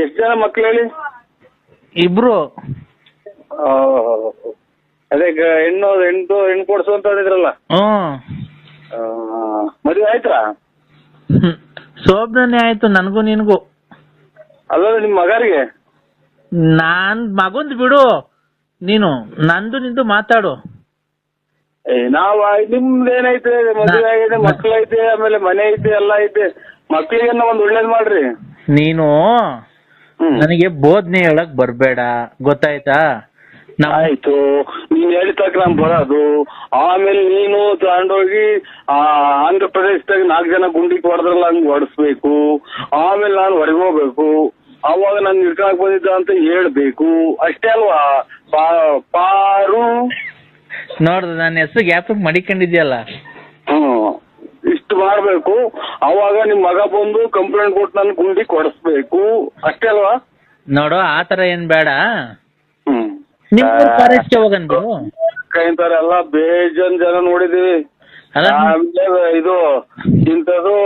ಎಷ್ಟು ಜನ ಮಕ್ಳು ಹೇಳಿ? ಇಬ್ರು. ಆ, ಅದೇ ಗ- ಹೆಣ್ಣು ಹೆಣ್ಣು ಹೆಣ್ಣು ಕೊಡ್ಸು ಅಂತ ಹೇಳಿದ್ರಲ್ಲ ಹ್ಮ್ ಆ, ಮದುವೆ ಆಯ್ತಾ. ಶೋಭನೆ ಆಯ್ತು ನನಗೂ ನಿನಗೂ. ಅಲ್ಲ ನಿಮ್ಮ ಮಗರಿಗೆ ನಾನ್ ಮಗುಂದ್ ಬಿಡು. ನೀನು ನಂದು ನಿಂದು ಮಾತಾಡು. ಏ, ನಾವ್ ಆಯ್- ನಿಮ್ದು ಏನೈತೆ ಮದುವೆ ಆಗಿದೆ ಮಕ್ಳು ಐತೆ ಆಮೇಲೆ ಮನೆ ಐತೆ ಎಲ್ಲ ಐತೆ. ಮಕ್ಳಿಗೆ ಒಂದ್ ಒಳ್ಳೇದ್ ಮಾಡ್ರಿ. ನೀನು ನನಗೆ ಬೋಧನೆ ಹೇಳಕ್ ಬರ್ಬೇಡ. ಗೊತ್ತಾಯ್ತಾ? ಆಯ್ತು. ನೀನ್ ಹೇಳಿದ ತಕ್ಕ ನಾನ್ ಬರೋದು. ಆಮೇಲೆ ನೀನು ತಗೊಂಡೋಗಿ ಆ ಆಂಧ್ರ ಪ್ರದೇಶದಾಗ ನಾಲ್ಕು ಜನ ಗುಂಡಿಗೆ ಹೊಡೆದ್ರಲ್ಲ ಹಂಗ್ ಹೊಡಿಸ್ಬೇಕು. ಆಮೇಲೆ ನಾನು ಹೊರಗೆ ಹೋಗ್ಬೇಕು. ಅವಾಗ ನಾನು ಹಿಡ್ಕೊಳಕ್ ಬಂದಿದ್ದ ಅಂತ ಹೇಳ್ಬೇಕು. ಅಷ್ಟೇ ಅಲ್ವಾ? ಪಾರು. ನೋಡ್ದ ನನ್ನ ಹೆಸರು ಗ್ಯಾಪ್ ಮಡಿಕೊಂಡಿದ್ಯಲ್ಲ. ಇಷ್ಟು ಮಾಡಬೇಕು. ಅವಾಗ ನಿಮ್ ಮಗ ಬಂದು ಕಂಪ್ಲೇಂಟ್ ಕೊಟ್ಟು ನನ್ ಗುಂಡಿ ಕೊಡಿಸ್ಬೇಕು. ಅಷ್ಟೇ ಅಲ್ವಾ? ನೋಡು ಆ ತರ ಏನ್ ಬೇಡ. ಹ್ಮ್. ನಿಮ್ ಫಾರೆಸ್ಟ್ ಹೋಗನ್ ಬಿಡು ಇಂಥವ್ರು ಎಲ್ಲ ಬೇಜನ್ ಜನ ನೋಡಿದೀವಿ. ಅಲ್ಲ ಆಮೇಲೆ ಇದು ಇಂಥದ್ದು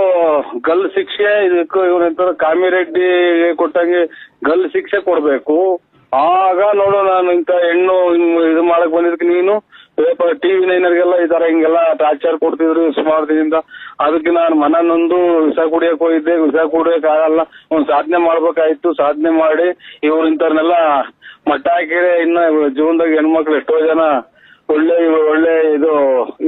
ಗಲ್ ಶಿಕ್ಷೆ ಇದಕ್ಕೂ ಇವ್ರ ಕಾಮಿರೆಡ್ಡಿ ಕೊಟ್ಟಂಗೆ ಗಲ್ ಶಿಕ್ಷೆ ಕೊಡ್ಬೇಕು. ಆಗ ನೋಡು ನಾನು ಇಂಥ ಹೆಣ್ಣು ಇದು ಮಾಡಕ್ ಬಂದಿದ್ದಕ್ಕೆ ನೀನು ಪೇಪರ್ ಟಿವಿ ನೈನರ್ಗೆಲ್ಲ ಈ ತರ ಹಿಂಗೆಲ್ಲ ಟಾರ್ಚರ್ ಕೊಡ್ತಿದ್ರು ಸುಮಾರು ದಿನದಿಂದ ಅದಕ್ಕೆ ನಾನು ಮನ ನೊಂದು ವಿಷ ಕುಡಿಯಕ್ ಹೋಗಿದ್ದೆ. ವಿಷ ಕುಡಿಯಕ್ ಆಗಲ್ಲ. ಒಂದ್ ಸಾಧನೆ ಮಾಡ್ಬೇಕಾಯ್ತು. ಸಾಧನೆ ಮಾಡಿ ಇವ್ರು ಇಂಥವ್ರನ್ನೆಲ್ಲ ಮಟ್ಟ ಹಾಕಿದ್ರೆ ಇನ್ನ ಜೀವನದಾಗ ಹೆಣ್ಮಕ್ಳು ಎಷ್ಟೋ ಜನ ಒಳ್ಳೆ ಒಳ್ಳೆ ಇದು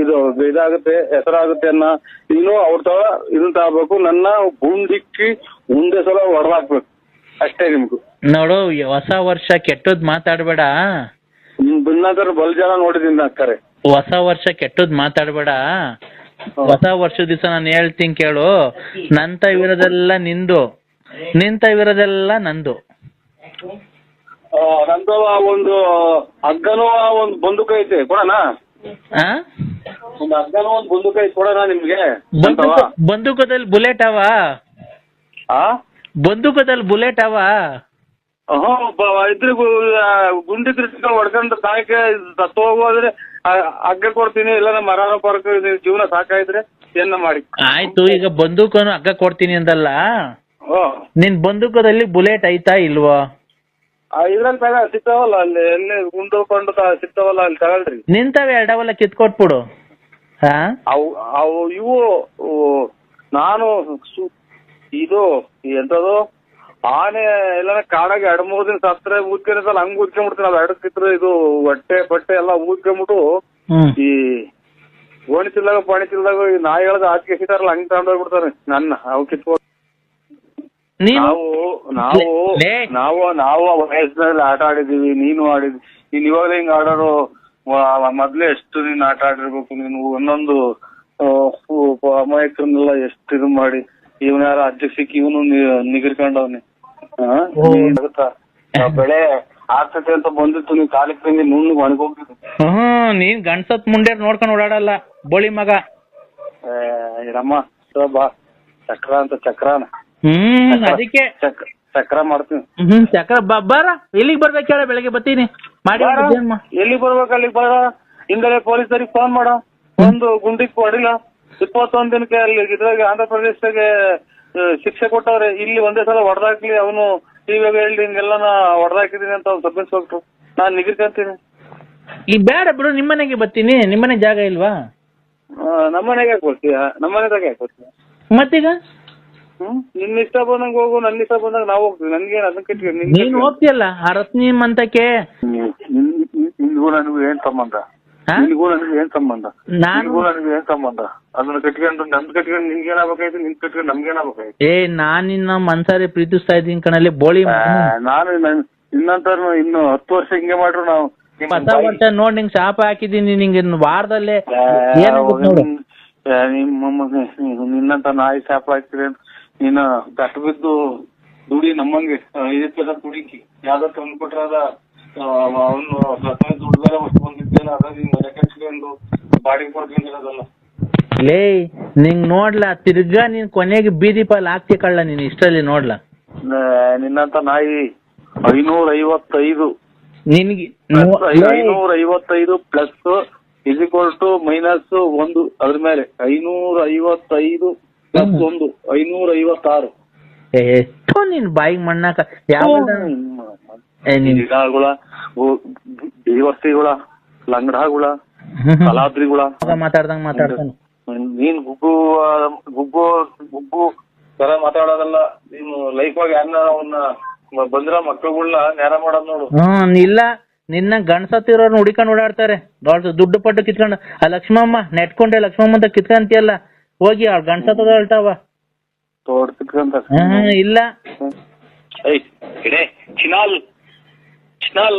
ಇದು ಇದಾಗುತ್ತೆ, ಹೆಸರಾಗುತ್ತೆ ಅನ್ನ ನೀನು ಅವ್ರ ತರ ಇದನ್ನ ತಗೋಬೇಕು. ನನ್ನ ಗುಂಡಿಕ್ಕಿ ಮುಂದೆ ಸಲ ಹೊಡೆದಾಕ್ಬೇಕು ಅಷ್ಟೇ ನಿಮ್ಗೂ. ನೋಡು ಹೊಸ ವರ್ಷ ಕೆಟ್ಟದ್ ಮಾತಾಡ್ಬೇಡ. ಬಿನ್ನಾದ್ರ ಬಲ್ ಜನ ನೋಡಿದೀನಿ ಅಕ್ಕಾರೆ. ಹೊಸ ವರ್ಷ ಕೆಟ್ಟದ್ ಮಾತಾಡ್ಬೇಡ. ಹೊಸ ವರ್ಷ ದಿವಸ ನಾನು ಹೇಳ್ತೀನಿ ಕೇಳು. ನಂತ ಇರೋದೆಲ್ಲ ನಿಂದು. ನಿಂತ ಇರೋದೆಲ್ಲ ನಂದು. ನಂದು ಆ ಒಂದು ಹಗ್ಗನೂ ಆ ಒಂದು ಬಂದೂಕ ಐತೆ ಕೊಡೋಣ? ಆ? ಒಂದು ಹಗ್ಗನೂ ಒಂದು ಬಂದೂಕ ಐತೆ ಕೊಡೋಣ ನಿಮ್ಗೆ? ಬಂದೂಕ ಬಂದೂಕದಲ್ಲಿ ಬುಲೆಟ್ ಅವಾ? ಆ? ಬಂದೂಕದಲ್ಲಿ ಬುಲೆಟ್ ಅವ? ಹ್ಞೂ ಇದ್ರ ಗುಂಡಿ ಕೃಷ್ಣ ಹೊಡ್ಕೊಂಡು ಸಾಯಕ್ಕೆ ಸತ್ತು ಹೋಗೋದ್ರೆ ಹಗ್ಗ ಕೊಡ್ತೀನಿ ಇಲ್ಲ ಮರಾನ ಪಾರ್ಕ್ ಜೀವನ ಸಾಕಾಯಿದ್ರೆ ಏನ ಮಾಡಿ ಆಯ್ತು ಈಗ ಬಂದೂಕನು ಹಗ್ಗ ಕೊಡ್ತೀನಿ ಅಂದಲ್ಲ? ಓ ನಿನ್ ಬಂದೂಕದಲ್ಲಿ ಬುಲೆಟ್ ಐತಾ ಇಲ್ವೋ? ಇದ್ರಲ್ಲಿ ತಗ ಸಿಗ್ತಾವಲ್ಲ ಅಲ್ಲಿ ಎಲ್ಲಿ ಗುಂಡು ತ- ಸಿಗ್ತಾವಲ್ಲ ಅಲ್ಲಿ ತಗೊಳ್ರಿ. ನಿಂತವೆ ಎರಡವಲ್ಲ ಕಿತ್ಕೊಟ್ಬಿಡು. ಹಾ? ಅವು ಅವು ಇವು ನಾನು ಇದು ಎಂತದು? ಆನೆ ಎಲ್ಲ ಕಾಡಾಗ ಎರಡ್ ಮೂರ್ ದಿನ ಸತ್ರ ಊದ್ಕೊಂಡಿರ್ತಲ್ಲ ಹಂಗ್ ಊದ್ಕೊಂಡ್ಬಿಡ್ತೀನಿ ಅದು ಇದು ಹೊಟ್ಟೆ ಬಟ್ಟೆ ಎಲ್ಲ ಊದ್ಕೊಂಡ್ಬಿಟ್ಟು ಈ ಓಣಿಸಿಲ್ದಾಗ ಪಣಿಸಿಲ್ದಾಗ ಈ ನಾಯಿಗಳದ ಆಚೆ ಕೆಸಿತಾರಲ್ಲ ಹಂಗ್ ತಗೊಂಡೋಗ್ಬಿಡ್ತಾರೆ ನನ್ನ ಅವು ಕಿತ್ಕೊಂಡು ನಾವು ನಾವು. ನಾವು ನಾವು ವಯಸ್ಸಿನಲ್ಲಿ ಆಟ ಆಡಿದೀವಿ ನೀನು ಆಡಿದ್ವಿ ನೀನ್ ಇವಾಗ ಹಿಂಗ್ ಆಡೋರು ಮೊದ್ಲೇ ಎಷ್ಟು ನೀನ್ ಆಟ ಆಡಿರ್ಬೇಕು ನೀನು ಒಂದೊಂದು ಅಮಾಯಕರನ್ನೆಲ್ಲ ಎಷ್ಟು ಇದು ಮಾಡಿ ಇವನ ಯಾರ ಅಧ್ಯಕ್ಷಕ್ಕೆ ಸಿಕ್ಕಿ ಇವನು ನಿಗಿರ್ಕೊಂಡವ್ನೆ. ಬೆಳೆ ಆಗ್ತೈತೆ ಅಂತ ಬಂದಿತ್ತು ನೀನ್ ಕಾಲಿಗೆ ತಂಗಿ ನುಣ್ಣು ಒಣಗೋಗ್ತಿದ್ದು ಹ್ಮ್ ನೀನ್ ಗಂಡ್ಸತ್ ಮುಂಡೇರ್ ನೋಡ್ಕೊಂಡ್ ಓಡಾಡಲ್ಲ ಬೋಳಿ ಮಗ. ರಮ್ಮ ಬಾ. ಚಕ್ರ ಅಂತ ಚಕ್ರಾನ. ಹ್ಮ್ ಅದಕ್ಕೆ. ಚಕ್ರ ಮಾಡ್ತೀನಿ. ಹ್ಮ್ ಚಕ್ರ ಬರ ಎಲ್ಲಿಗೆ ಬರ್ಬೇಕು ಹೇಳ ಬೆಳಗ್ಗೆ ಬರ್ತೀನಿ. ಮಾಡಿ ಎಲ್ಲಿಗೆ ಬರ್ಬೇಕು ಅಲ್ಲಿಗೆ ಬರ. ಹಿಂದೆ ಪೊಲೀಸರಿಗೆ ಫೋನ್ ಮಾಡ. ಒಂದು ಗುಂಡಿಗೆ ಹೊಡಿಲ್ಲ ಇಪ್ಪತ್ತೊಂದ್ ದಿನಕ್ಕೆ ಅಲ್ಲಿ ಇದ್ರಾಗ ಆಂಧ್ರ ಪ್ರದೇಶದಾಗೆ ಶಿಕ್ಷೆ ಕೊಟ್ಟವ್ರೆ ಇಲ್ಲಿ ಒಂದೇ ಸಲ ಹೊಡೆದಾಕ್ಲಿ ಅವನು ಟಿವಿಯಾಗ ಹೇಳಿ ಹಿಂಗೆಲ್ಲ ನಾ ಹೊಡೆದಾಕಿದೀನಿ ಅಂತ ಅವ್ನು ಸಬ್ ಇನ್ಸ್ಪೆಕ್ಟ್ರು ನಾನ್ ನಿಗಿರ್ಕಂತೀನಿ ಈ ಬೇಡ ಬಿಡು ನಿಮ್ಮನೆಗೆ ಬರ್ತೀನಿ ನಿಮ್ಮನೆ ಜಾಗ ಇಲ್ವಾ ನಮ್ಮನೆಗೆ ಯಾಕೆ ಕೊಡ್ತೀಯ ನಮ್ಮನೆದಾಗ ಯಾಕೆ ಕೊಡ್ತೀಯ ಮತ್ತೀಗ ಹ್ಮ್ ನಿನ್ನ ಇಷ್ಟ ಬಂದಂಗ ಹೋಗು ನನ್ನ ಇಷ್ಟ ಬಂದಾಗ ನಾವು ಹೋಗ್ತೀವಿ ನನ್ಗೇನು ಅದನ್ನ ಕಟ್ಟಿ ನೀನ್ ಹೋಗ್ತೀಯಲ್ಲ ಆ ರತ್ನಿ ಮಂತಕ್ಕೆ ನಿನ್ಗೂ ನನಗೂ ಏನ್ ಸಂಬಂಧ? ನಿನ್ಗೂ ನನಗೂ ಏನ್ ಸಂಬಂಧ? ನಾನು ನಿನ್ಗೂ ನನಗೂ ಏನ್ ಸಂಬಂಧ? ಅದನ್ನ ಕಟ್ಕೊಂಡು ನಮ್ದು ಕಟ್ಕೊಂಡು ನಿನ್ಗೇನಾಗ್ಬೇಕಾಯ್ತು ನಿನ್ ಕಟ್ಕೊಂಡು ನಮ್ಗೇನಾಗ್ಬೇಕಾಯ್ತು ಏ ನಾನ್ ನಿನ್ನ ಮನ್ಸಾರಿ ಪ್ರೀತಿಸ್ತಾ ಇದ್ದೀನಿ ಕಣಲ್ಲಿ ಬೋಳಿ ಮಗನು. ನಾನು ನನ್- ಇನ್ನು ಹತ್ತು ವರ್ಷ ಹಿಂಗೆ ಮಾಡ್ರು ನಾವು. ನಿಮ್ ಹೊಸ ಬಾಯಿ- ವರ್ಷ ನೋಡ್ ನಿಂಗ್ ಶಾಪ ಹಾಕಿದೀನಿ ನಿಂಗೆ ಇನ್ನು ವಾರದಲ್ಲೇ ಆ, ಏನಾಗುತ್ತೆ ನೋಡು. ನಿನ್- ಆ, ನಿಮ್ಮ ಮಗ ನೀನು- ನಿನ್ನಂತ ನಾಯಿ ಶಾಪ ಹಾಕ್ತೀರಿ ಅಂತ ನೀನು ಕಟ್ ಬಿದ್ದು ದುಡಿ ನಮ್ಮಂಗೆ ಇದಕ್ಕೆಲ್ಲ ದುಡಿಕಿ. ಯಾವ್ದೋ ತಂದು ಅದ ಅವನು ಬಂದಿದ್ದೇನೆ ಅದ ನೀನ್ ಮನೆ ಕಟ್ಸ್ಕೊಂಡು ಬಾಡಿಗೆ ಕೊಡ್ಕೊಂಡಿರೋದಲ್ಲ ಲೇ ನಿಂಗ್ ನೋಡ್ಲಾ ತಿರ್ಗಾ ನೀನ್ ಕೊನೆಗೆ ಬೀದಿ ಪಾಲ್ ಹಾಕ್ತಿ ಕಳ್ಳ ನೀನ್ ಇಷ್ಟರಲ್ಲಿ ನೋಡ್ಲಾ. ನಿನ್ನಂತ ನಾಯಿ ಐನೂರ ಐವತ್ತೈದು ನಿನ್ಗೆ ಐನೂರ ಐವತ್ತೈದು plus is equal to minus ಒಂದು ಅದ್ರ ಮೇಲೆ. ಐನೂರ ಐವತ್ತೈದು ಪ್ಲಸ್. ಒಂದು ಐನೂರ ಐವತ್ತಾರು ಎಷ್ಟು ನೀನ್ ಬಾಯಿ ಮಣ್ಣಾಕ ಯಾವ ಗಿಡಗಳ ದೇವಸ್ಥೆಗಳ ಲಂಗಡಗಳ ಕಲಾದ್ರಿಗಳ ಮಾತಾಡ್ದಂಗ ಮಾತಾಡ್ತಾನೆ. ನೀನ್ ಗುಬ್ಬು ಗುಬ್ಬು ಗುಬ್ಬು ಗುಗ್ಗು ತರ ಮಾತಾಡೋದಲ್ಲ. ನೀನು ಲೈಫ್ ಆಗಿ ಯಾರನ್ನ ಅವನ್ನ ಬಂದ್ರ ಮಕ್ಳುಗಳ್ನ ನೇರ ಮಾಡೋದ್ ನೋಡು. ಹ್ಮ್ ಇಲ್ಲ. ನಿನ್ನ ಗಂಡ್ಸತ್ತಿರೋರ್ನ ಹುಡಿಕೊಂಡು ಓಡಾಡ್ತಾರೆ. ದೊಡ್ಡ ದುಡ್ಡು ಪಟ್ಟು ಕಿತ್ಕೊಂಡು ಆ ಲಕ್ಷ್ಮಮ್ಮ ನೆಟ್ಕೊಂಡೆ ಲಕ್ಷ್ಮಮ್ಮ ಅಂತ ಕಿತ್ಕಂತಿಯಲ್ಲ. ಹೋಗಿ ಅವ್ಳ ಗಂಡ್ಸತ್ತದ ಹೇಳ್ತಾವ. ಇಲ್ಲ. ಏಯ್ ಚಿನಾಲ್. ಚಿನಾಲ್